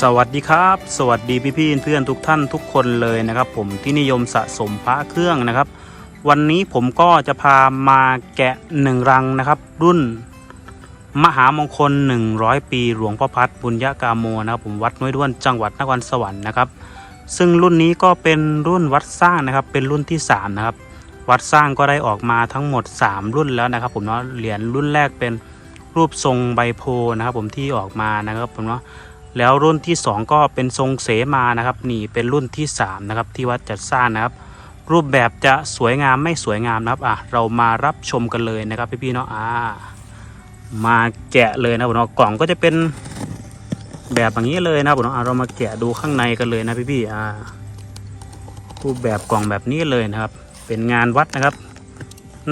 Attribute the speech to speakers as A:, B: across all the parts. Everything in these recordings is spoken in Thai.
A: สวัสดีครับ สวัสดีพี่พี่เพื่อนทุกท่านทุกคนเลยนะครับ ผมที่นิยมสะสมพระเครื่องนะครับ วันนี้ผมก็จะพามาแกะหนึ่งรังนะครับ รุ่น มหามงคล 100 ปีหลวงพ่อพัดบุญญากาโมนะครับ ผมวัดน้อยด้วนจังหวัดนครสวรรค์นะครับ ซึ่งรุ่นนี้ก็เป็นรุ่นวัดสร้างนะครับ เป็นรุ่นที่สามนะครับ วัดสร้างก็ได้ออกมาทั้งหมด 3 รุ่นแล้วนะครับ ผมเนาะเหรียญรุ่นแรกเป็นรูปทรงใบโพธิ์นะครับ ผมที่ออกมานะครับผมเนาะ แล้วรุ่นที่ 2 ก็เป็นทรงเสมานะครับ นี่เป็นรุ่นที่3นะครับที่วัดจัดสร้างนะครับ รูปแบบจะสวยงามไม่สวยงามนะครับอะเรามารับชมกันเลยนะครับพี่ๆเนาะอ่ามาแกะเลยนะผมเนาะกล่องก็จะเป็นแบบอย่างนี้เลยนะผมเนาะอะเรามาแกะดูข้างในกันเลยนะพี่ๆอ่ารูปแบบกล่องแบบนี้เลยนะครับ เป็นงานวัดนะครับ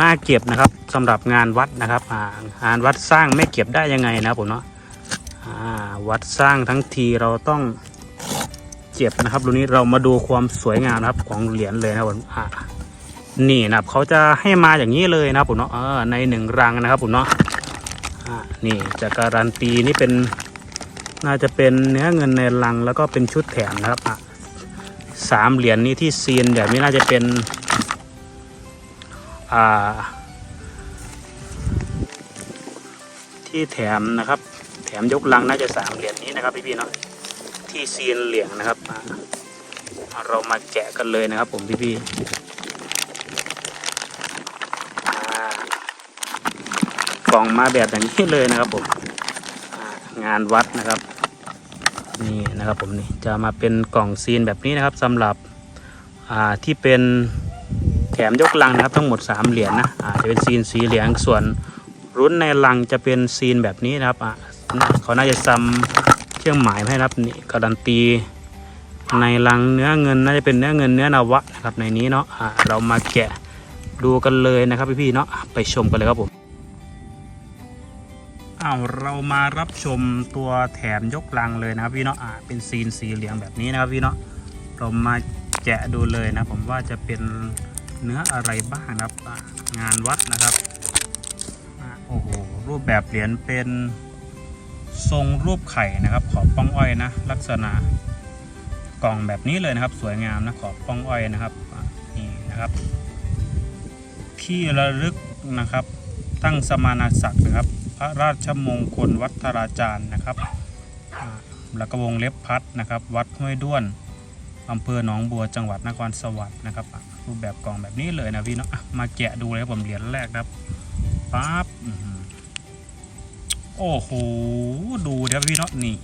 A: น้าเก็บนะครับสำหรับงานวัดนะครับอ่างานวัดสร้างไม่เก็บได้ยังไงนะผมเนาะ วัดสร้างทั้งทีเราต้องเจ็บนะครับรุ่นนี้เรามาดูความสวยงามนะครับของเหรียญเลยนะครับผมอ่านี่นะครับเขาจะให้มาอย่างนี้เลยนะครับผมเนาะในหนึ่งรังนะครับผมเนาะนี่จะการันตีนี่เป็นน่าจะเป็นเนื้อเงินในรังแล้วก็เป็นชุดแถมนะครับอะสามเหรียญนี้ที่ซีนแบบนี้น่าจะเป็นอ่าที่แถมนะครับ มยกลังน่าจะสามเหรียญนี้นะครับพี่ๆเนาะที่ซีนเหลียงนะครับอ่าเรามาแกะกันเลยนะครับ ผมพี่ๆอ่ากล่องมาแบบอย่างนี้เลยนะครับผมงานวัดนะครับ นี่นะครับผมนี่จะมาเป็นกล่องซีนแบบนี้นะครับสำหรับอ่าที่เป็นแถมยกลังนะครับ ทั้งหมดสามเหรียญนะอ่าจะเป็นซีนสีเหลืองส่วนรุ่นในลังจะเป็นซีนแบบนี้นะครับอ่า เขาน่าจะซ้ำเครื่องหมายให้นะครับนี่การันตีในลังเนื้อเงินน่าจะเป็นเนื้อเงินเนื้อนาวะนะครับในนี้เนาะอะเรามาแกะดูกันเลยนะครับพี่ๆเนาะไปชมกันเลยครับผมอ้าวเรามารับชมตัวแถมยกลังเลยนะครับพี่เนาะอะเป็นซีนสีเหลืองแบบนี้นะครับพี่เนาะเรามาแกะดูเลยนะผมว่าจะเป็นเนื้ออะไรบ้างนะครับ งานวัดนะครับอะโอ้โหรูปแบบเหรียญเป็น ทรงรูปไข่นะครับ ขอบป้องอ้อยนะ ลักษณะกล่องแบบนี้เลยนะครับ สวยงามนะขอบป้องอ้อยนะครับนี่นะครับ ที่ระลึกนะครับ ตั้งสมาณศักดิ์นะครับ พระราชมงคลวัดธราจารย์นะครับแล้วก็วงเล็บพัดนะครับ วัดห้วยด้วนอำเภอหนองบัวจังหวัดนครสวรรค์นะครับรูปแบบกล่องแบบนี้เลยนะพี่เนาะมาแกะดูเลยผมเหรียญแรกครับปั๊บ โอ้โห ดูเดี๋ยวพี่เนาะนี่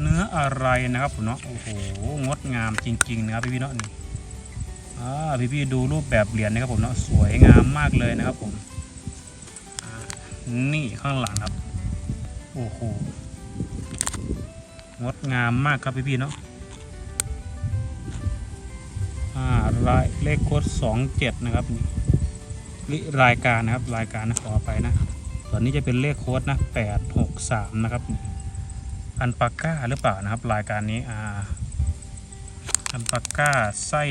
A: เนื้ออะไรนะครับผมเนาะ โอ้โห งดงามจริงๆนะครับพี่พี่เนาะนี่อ่าพี่พี่ดูรูปแบบเหรียญนะครับผมเนาะ สวยงามมากเลยนะครับผม นี่ข้างหลังครับ โอ้โห งดงามมากครับพี่พี่เนาะอ่ารายเลขโค้ดสองเจ็ดนะครับนี่รายการนะครับ รายการนะขอไปนะ ส่วนนี้จะเป็นเลขโค้ดนะแปดหกสามนะครับอันปากก้าหรือเปล่านะครับรายการนี้อ่าอันปากก้าไส้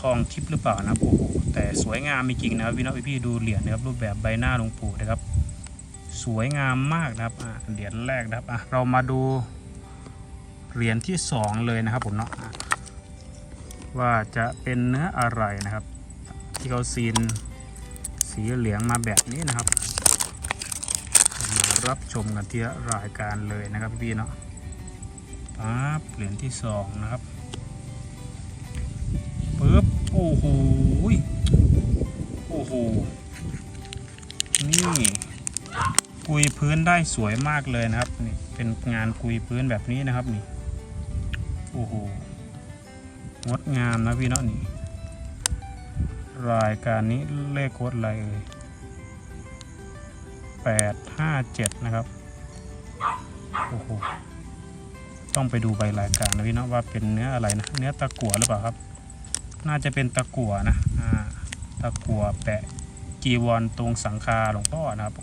A: ทองทิพย์หรือเปล่านะโอ้โหแต่สวยงามจริงๆนะครับพี่น้องพี่ดูเหรียญนะครับรูปแบบใบหน้าหลวงปู่นะครับ สวยงามมากนะครับเหรียญแรกนะครับเรามาดูเหรียญที่สองเลยนะครับผมเนาะว่าจะเป็นเนื้ออะไรนะครับ ที่เขาซีนสีเหลืองมาแบบนี้นะครับ รับชมกันที่รายการเลยนะครับพี่ๆเนาะปั๊บเหรียญที่สองนะครับปึ๊บโอ้โหโอ้โหนี่กุยพื้นได้สวยมากเลยนะครับนี่เป็นงานกุยพื้นแบบนี้นะครับนี่โอ้โหงดงามนะพี่เนาะนี่รายการนี้เลขโค้ดอะไรเอ่ย แปดห้าเจ็ดนะครับ โอ้โห ต้องไปดูใบรายการนะพี่เนาะว่าเป็นเนื้ออะไรนะ เนื้อตะกั่วหรือเปล่าครับ น่าจะเป็นตะกั่วนะ อ่า ตะกั่วแปะจีวรตรงสังคาหลวงพ่อนะครับ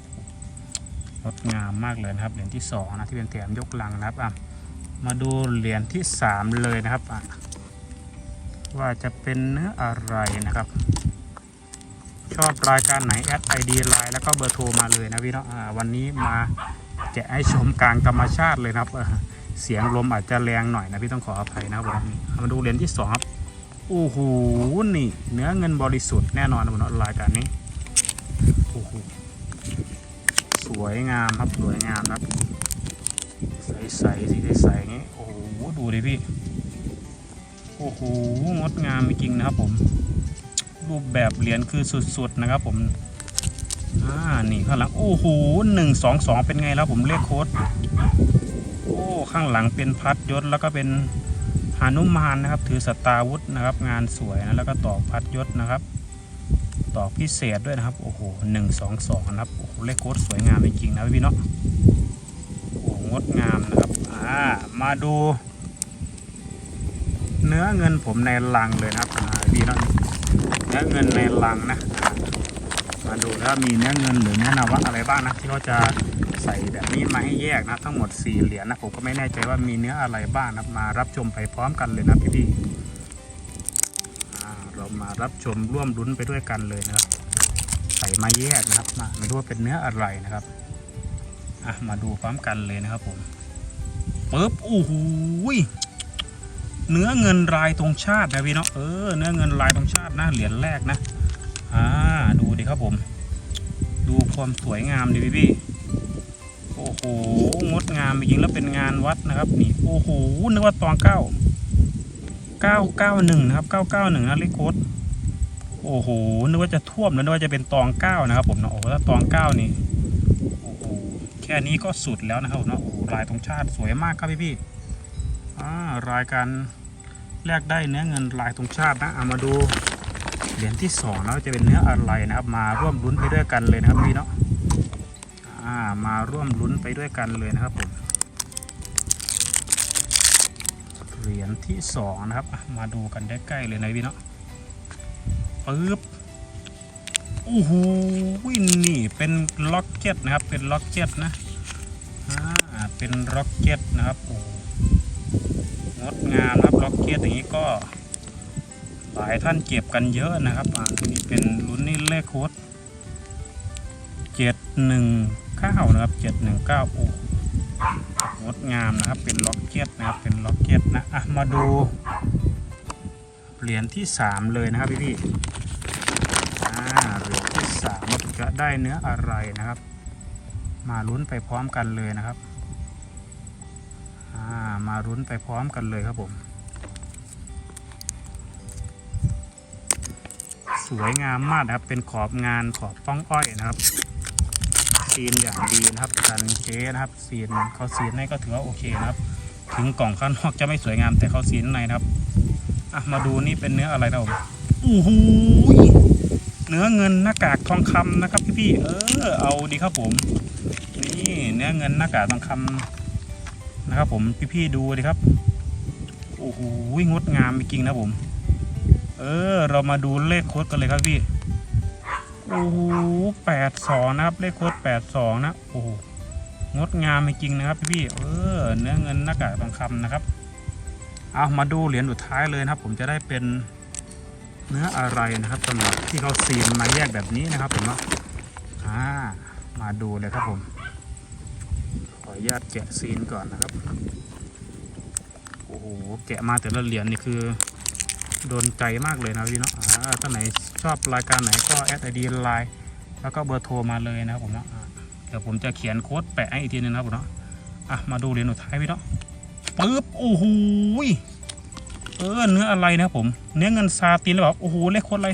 A: งดงามมากเลยนะครับ เหรียญที่สองนะที่เป็นแถมยกลังนะครับอะมาดูเหรียญที่สามเลยนะครับอะว่าจะเป็นเนื้ออะไรนะครับ ชอบรายการไหนแอดไอดีไลน์แล้วก็เบอร์โทรมาเลยนะพี่เนาะวันนี้มาแกะให้ชมกลางธรรมชาติเลยครับ เสียงลมอาจจะแรงหน่อยนะพี่ต้องขออภัยนะครับมนี่เอามาดูเหรียญที่สองครับโอ้โหนี่เนื้อเงินบริสุทธิ์แน่นอนนะผมรายการนี้โอ้โหสวยงามครับสวยงามครับใสใสสีใสๆอย่างงี้โอ้โหดูดิพี่โอ้โหงดงามจริงนะครับผม รูปแบบเหรียญคือสุดๆนะครับผมอ่านี่ข้างหลังโอ้โหหนึ่งสองสองเป็นไงแล้วผมเลขโค้ดโอ้ข้างหลังเป็นพัดยศแล้วก็เป็นหานุมานนะครับ ถือสตาร์วุธนะครับ งานสวยนะแล้วก็ตอกพัดยศนะครับตอกพิเศษด้วยนะครับโอ้โหหนึ่งสองสองนะครับโอ้โหเลขโค้ดสวยงามจริงๆนะพี่เนาะโอ้โหงดงามนะครับอ่ามาดู เนื้อเงินผมในลังเลยนะครับพี่เนาะ เนื้อเงินในลังนะ มาดูแล้วมีเนื้อเงินหรือเนื้อนวะอะไรบ้างนะที่เขาจะใส่แบบนี้มาให้แยกนะ ทั้งหมด4เหรียญนะผมก็ไม่แน่ใจว่ามีเนื้ออะไรบ้างนะมารับชมไปพร้อมกันเลยนะพี่พี่เรามารับชมร่วมลุ้นไปด้วยกันเลยนะครับ ใส่มาแยกนะครับมาไม่รู้ว่าเป็นเนื้ออะไรนะครับอะมาดูพร้อมกันเลยนะครับผมปึ๊บโอ้โหย เนื้อเงินลายธงชาตินะพี่เนาะเออเนื้อเงินลายธงชาตินะเหรียญแรกนะอ่าดูดิครับผม ดูความสวยงามดิพี่พี่โอ้โหงดงามจริงๆแล้วเป็นงานวัดนะครับนี่โอ้โหนึกว่าตองเก้าเก้าเก้าหนึ่งนะครับเก้าเก้าหนึ่งนะเลขโค้ดโอ้โหนึกว่าจะท่วมแล้วนึกว่าจะเป็นตองเก้านะครับ ผมเนาะโอ้โหถ้าตองเก้านี่โอ้โหแค่นี้ก็สุดแล้วนะครับเนาะโอ้โหลายตรงชาติสวยมากครับพี่พี่อ่ารายการ แลกได้เนื้อเงินลายตรงชาตินะเอามาดูเหรียญที่สองนะจะเป็นเนื้ออะไรนะครับ มาร่วมลุ้นไปด้วยกันเลยนะครับพี่เนาะอ่ามาร่วมลุ้นไปด้วยกันเลยนะครับผมเหรียญที่สองนะครับมาดูกันได้ใกล้เลยนะพี่เนาะปึ๊บโอ้โหนี่เป็นล็อกเก็ตนะครับ เป็นล็อกเก็ตนะอ่าเป็นล็อกเก็ตนะครับโอ้ งดงามนะครับล็อกเก็ตอย่างนี้ก็ หลายท่านเก็บกันเยอะนะครับอ่านี่เป็นรุ่นนี้เลขโค้ดเจ็ดหนึ่งเก้านะครับเจ็ดหนึ่งเก้าโอ้งดงามนะครับเป็นล็อกเก็ตนะครับเป็นล็อกเก็ตนะอะมาดูเหรียญที่สามเลยนะครับพี่พี่ๆอ่าเหรียญที่สามว่าจะได้เนื้ออะไรนะครับ มาลุ้นไปพร้อมกันเลยนะครับ มาลุ้นไปพร้อมกันเลยครับผม สวยงามมากนะครับ เป็นขอบงานขอบป้องอ้อยนะครับซีนอย่างดีนะครับการเจ๊นะครับซีนเขาซีนในก็ถือว่าโอเคนะครับ ถึงกล่องข้างนอกจะไม่สวยงามแต่เขาซีนในนะครับอะมาดูนี่เป็นเนื้ออะไรนะผมโอ้โหเนื้อเงินหน้ากากทองคำนะครับพี่ๆเออเอาดีครับผม นี่เนื้อเงินหน้ากากทองคำ นะครับ ผมพี่ๆดูดิครับโอ้โหงดงามจริงนะผม เออ เรามาดูเลขโค้ดกันเลยครับพี่โอ้โหแปดสองนะครับ เลขโค้ดแปดสองนะโอ้โหงดงามจริงนะครับพี่ๆเออ เนื้อเงินหน้ากากทองคำนะครับเอามาดูเหรียญสุดท้ายเลยนะครับ ผมจะได้เป็นเนื้ออะไรนะครับสำหรับที่เขาซีนมาแยกแบบนี้นะครับผมเนาะอ่ามาดูเลยครับผม ออนุญาตแกะซีนก่อนนะครับ โอ้โห แกะมาแต่ละเหรียญนี่คือโดนใจมากเลยนะพี่เนาะอ่าท่าไหนชอบรายการไหนก็แอดไอดีไลน์แล้วก็เบอร์โทรมาเลยนะครับผมเนาะเดี๋ยวผมจะเขียนโค้ดแปะให้อีกทีนึงนะครับผมเนาะอะมาดูเหรียญสุดท้ายพี่เนาะปึ๊บโอ้โหเออเนื้ออะไรนะครับผม เนื้อเงินซาตินหรือเปล่าโอ้โหเลขโค้ดอะไร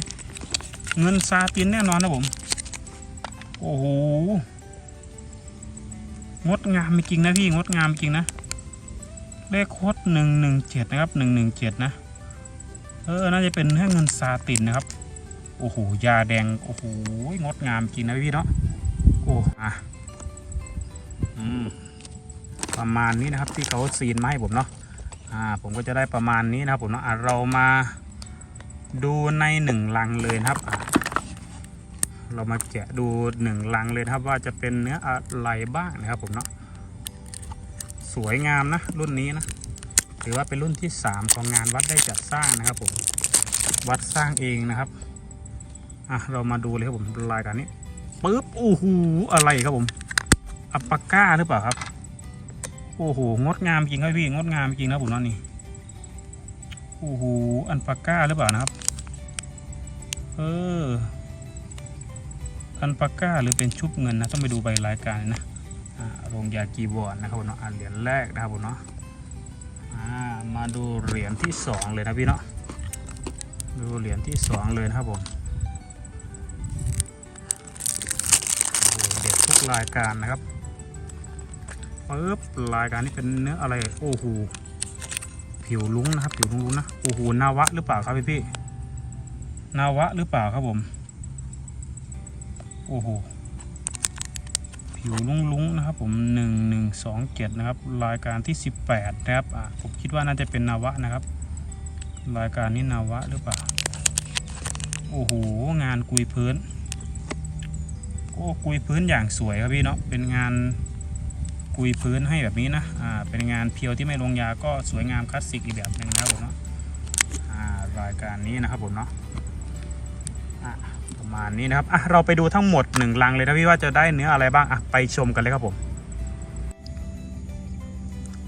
A: เงินซาตินแน่นอนนะผม โอ้โห งดงามจริงนะพี่งดงามจริงนะ เลขโคดหนึ่งหนึ่งเจ็ดนะครับหนึ่งหนึ่งเจ็ดนะ เออ น่าจะเป็นเรื่องเงินซาตินนะครับ โอ้โห ยาแดง โอ้โห งดงามจริงนะพี่เนาะ โอ้อะอืม ประมาณนี้นะครับที่เขาซีนมาให้ผมเนาะ อ่า ผมก็จะได้ประมาณนี้นะครับผมเนาะ อะเรามาดูในหนึ่งลังเลยนะครับ เรามาแกะดูหนึ่งลังเลยครับว่าจะเป็นเนื้ออะไรบ้างนะครับผมเนาะสวยงามนะรุ่นนี้นะถือว่าเป็นรุ่นที่ 3 ของงานวัดได้จัดสร้างนะครับผมวัดสร้างเองนะครับอะเรามาดูเลยครับผมรายการนี้ปึ๊บโอ้โหอะไรครับผมอัปปาก้าหรือเปล่าครับโอ้โหงดงามจริงครับพี่งดงามจริงนะผมเนาะนี่โอ้โหอันปาก้าหรือเปล่านะครับ เออ อันปาก้าหรือเป็นชุบเงินนะต้องไปดูใบรายการนะโรงยากีบอร์ดนะครับผมเนาะเหรียญแรกนะครับผมเนาะมาดูเหรียญที่สองเลยนะพี่เนาะดูเหรียญที่สองเลยนะครับผมเด็ดทุกรายการนะครับปึ๊บรายการนี้เป็นเนื้ออะไรโอ้โหผิวลุ้งนะครับผิวลุ้งๆนะโอ้โหนาวะหรือเปล่าครับพี่พี่ๆนาวะหรือเปล่าครับผม โอ้โห ผิวลุ้งๆนะครับผมหนึ่งหนึ่งสองเจ็ดนะครับ รายการที่สิบแปดนะครับอ่าผมคิดว่าน่าจะเป็นนาวะนะครับ รายการนี้นาวะหรือเปล่า โอ้โห งานกุยพื้นโอ้กุยพื้นอย่างสวยครับพี่เนาะ เป็นงานกุยพื้นให้แบบนี้นะ อ่า เป็นงานเพียวที่ไม่ลงยาก็สวยงามคลาสสิกอีกแบบหนึ่งนะครับผมเนาะ อ่า รายการนี้นะครับผมเนาะ มาณนี้นะครับอะเราไปดูทั้งหมดหนึ่งลังเลยนะพี่ว่าจะได้เนื้ออะไรบ้างอะไปชมกันเลยครับผม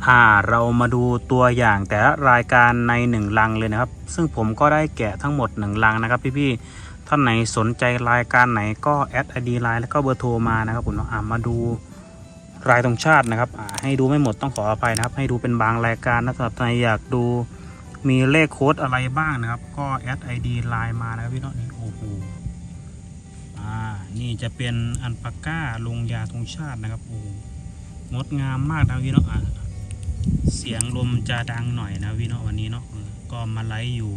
A: อ่าเรามาดูตัวอย่างแต่ละรายการในหนึ่งลังเลยนะครับ ซึ่งผมก็ได้แกะทั้งหมดหนึ่งลังนะครับพี่ๆท่านไหนสนใจรายการไหนก็แอดไอดีไลน์แล้วก็เบอร์โทรมานะครับผมอ่ามาดูรายตรงชาตินะครับอ่าให้ดูไม่หมดต้องขออภัยนะครับ ให้ดูเป็นบางรายการนะสำหรับใครอยากดูมีเลขโค้ดอะไรบ้างนะครับ ก็แอดไอดีไลน์มานะครับพี่เนาะนี่โอ้โห นี่จะเป็นอันปาก้าลงยาธงชาตินะครับโอ้งดงามมากนะพี่เนาะเสียงลมจะดังหน่อยนะพี่เนาะวันนี้เนาะก็มาไลฟ์อยู่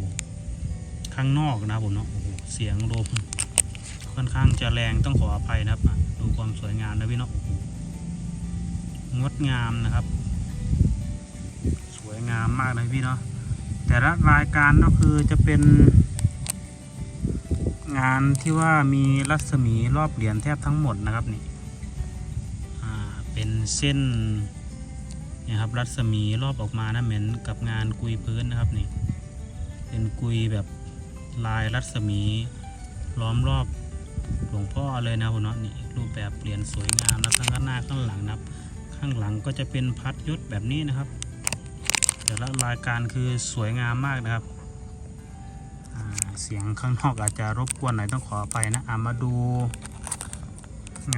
A: ข้างนอกนะผมเนาะโอ้เสียงลมค่อนข้างจะแรงต้องขออภัยนะครับดูความสวยงามนะพี่เนาะงดงามนะครับ สวยงามมากเลยพี่เนาะแต่ละรายการก็คือจะเป็น งานที่ว่ามีรัศมีรอบเหรียญแทบทั้งหมดนะครับนี่เป็นเส้นนี่ยครับรัศมีรอบออกมานะเหมือนกับงานกุยพื้นนะครับนี่เป็นกุยแบบลายรัศมีล้อมรอบหลวงพ่อเลยนะผมเนาะนี่รูปแบบเปลี่ยนสวยงามนะทั้งข้างหน้าข้างหลังนะครับ ข้างหลังก็จะเป็นพัดยศแบบนี้นะครับ แต่ละรายการคือสวยงามมากนะครับ เสียงข้างนอกอาจจะรบกวนหน่อยต้องขอไปนะอามาดู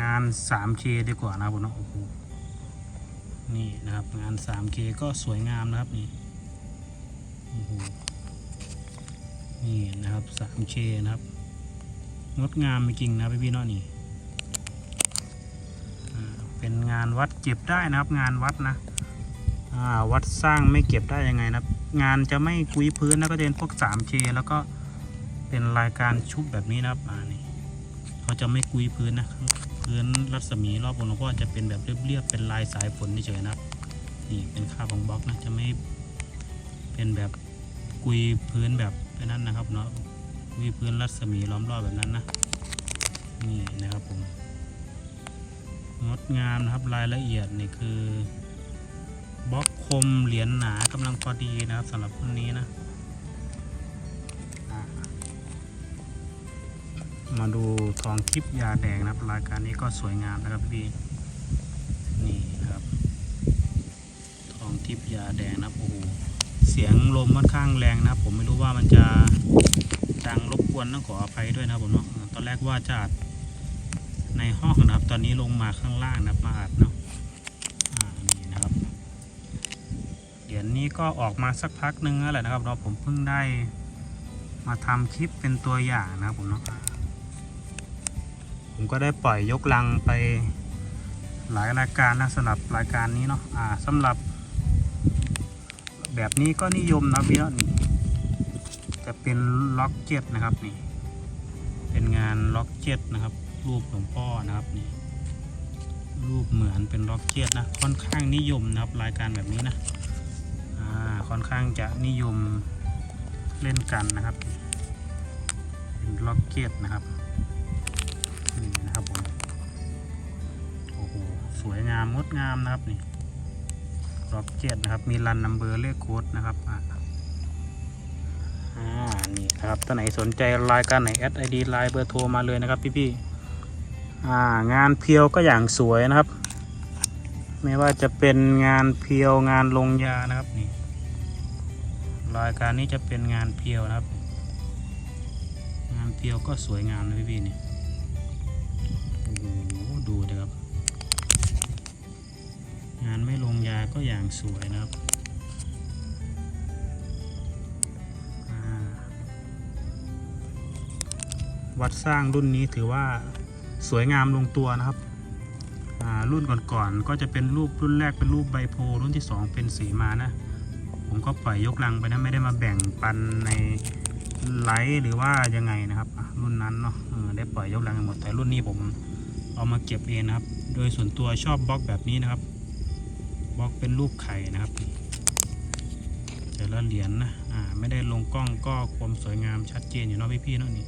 A: งาน 3K ดีกว่านะผมนะโอ้โหนี่นะครับงาน 3K ก็สวยงามนะครับนี่โอ้โหนี่นะครับ 3K นะครับงดงามจริงนะพี่พี่ๆเนาะนี่เป็นงานวัดเก็บได้นะครับ งานวัดนะวัดสร้างไม่เก็บได้ยังไงนะงานจะไม่กุยพื้นนะก็จะเป็นพวก 3K แล้วก็ เป็นรายการชุบแบบนี้นะครับอ่านี่เขาจะไม่กุยพื้นนะพื้นรัศมีรอบองค์หลวงพ่อจะเป็นแบบเรียบๆเป็นลายสายฝนเฉยๆนะครับนี่เป็นค่าของบล็อกนะจะไม่เป็นแบบกุยพื้นแบบนั้นนะครับเนาะกุยพื้นรัศมีล้อมรอบแบบนั้นนะนี่นะครับผมงดงามนะครับรายละเอียดนี่คือบล็อกคมเหรียญหนากำลังพอดีนะครับสำหรับรุ่นนี้นะ มาดูทองทิพยาแดงนะครับรายการนี้ก็สวยงามนะครับพี่นี่นะครับทองทิพยาแดงนะโอ้โหเสียงลมค่อนข้างแรงนะครับ ผมไม่รู้ว่ามันจะดังรบกวนต้องขออภัยด้วยนะผมเนาะตอนแรกว่าจะอัดในห้องนะครับ ตอนนี้ลงมาข้างล่างนะครับมาอัดเนาะนี่นะครับเหรียญนี้ก็ออกมาสักพักนึงแล้วแหละนะครับเราผมเพิ่งได้มาทำคลิปเป็นตัวอย่างนะครับผมเนาะ ผมก็ได้ปล่อยยกลังไปหลายรายการนะสำหรับรายการนี้เนาะอ่าสำหรับ แบบนี้ก็นิยมนะพี่เนาะนี่จะเป็นล็อกเจ็ตนะครับนี่ เป็นงานล็อกเจ็ตนะครับ รูปหลวงพ่อนะครับนี่รูปเหมือนเป็นล็อกเจ็ตนะค่อนข้างนิยมนะครับรายการแบบนี้นะอ่าค่อนข้างจะนิยมเล่นกันนะครับ เป็นล็อกเจ็ตนะครับ นี่นะครับผมโอ้โหสวยงามงดงามนะครับนี่ร็อกเก็ตนะครับ มีรันนัมเบอร์เลขโค้ดนะครับอ่านี่นะครับท่านไหนสนใจรายการไหนแอดไอดีไลน์เบอร์โทรมาเลยนะครับพี่ๆอ่างานเพียวก็อย่างสวยนะครับ ไม่ว่าจะเป็นงานเพียวงานลงยานะครับนี่รายการนี้จะเป็นงานเพียวนะครับ งานเพียวก็สวยงามนะพี่พี่ๆนี่ งานไม่ลงยาก็อย่างสวยนะครับวัดสร้างรุ่นนี้ถือว่าสวยงามลงตัวนะครับอ่ารุ่นก่อนๆก็จะเป็นรูปรุ่นแรกเป็นรูปใบโพรุ่นที่ 2 เป็นสีมานะ ผมก็ปล่อยยกลังไปนะไม่ได้มาแบ่งปันในไลฟ์หรือว่ายังไงนะครับ รุ่นนั้นเนาะได้ปล่อยยกลังหมดแต่รุ่นนี้ผมเอามาเก็บเองนะครับ โดยส่วนตัวชอบบล็อกแบบนี้นะครับ บล็อกเป็นรูปไข่นะครับแต่ละเหรียญนะอ่าไม่ได้ลงกล้องก็ความสวยงามชัดเจนอยู่เนาะพี่ๆเนาะนี่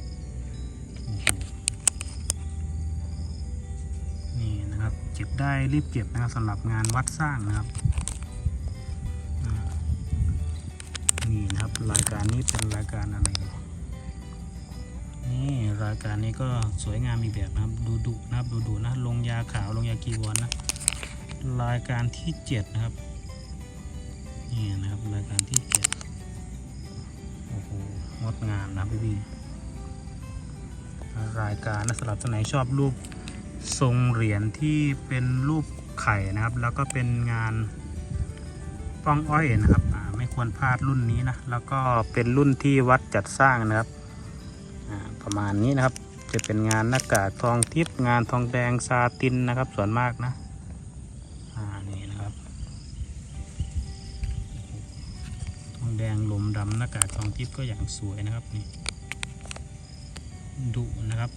A: นี่นะครับเก็บได้รีบเก็บนะครับสำหรับงานวัดสร้างนะครับนี่นะครับรายการนี้เป็นรายการอะไรนี่รายการนี้ก็สวยงามอีกแบบนะครับดูดุนะครับดูดุนะลงยาขาวลงยากีวรนะ รายการที่เจ็ดนะครับนี่นะครับรายการที่เจ็ดโอ้โหงดงามนะพี่พี่รายการนะสำหรับท่านไหนชอบรูปทรงเหรียญที่เป็นรูปไข่นะครับ แล้วก็เป็นงานป้องอ้อยนะครับไม่ควรพลาดรุ่นนี้นะแล้วก็เป็นรุ่นที่วัดจัดสร้างนะครับประมาณนี้นะครับ จะเป็นงานหน้ากากทองทิพย์งานทองแดงซาตินนะครับส่วนมากนะ องแดงหลมดำหน้ากากทองทิพย์ก็อย่างสวยนะครับนี่ดุนะครับ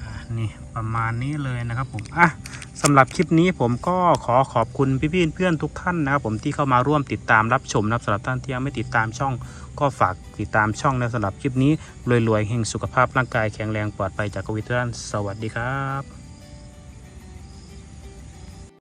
A: อะนี่ประมาณนี้เลยนะครับผมอะสำหรับคลิปนี้ผมก็ขอขอบคุณพี่ๆเพื่อนทุกท่านนะครับผมที่เข้ามาร่วมติดตามรับชมนะครับสำหรับท่านที่ยังไม่ติดตามช่อง ก็ฝากติดตามช่องนะสำหรับคลิปนี้รวยๆเฮงสุขภาพร่างกายแข็งแรงปลอดภัยจากโควิดทุกท่านสวัสดีครับ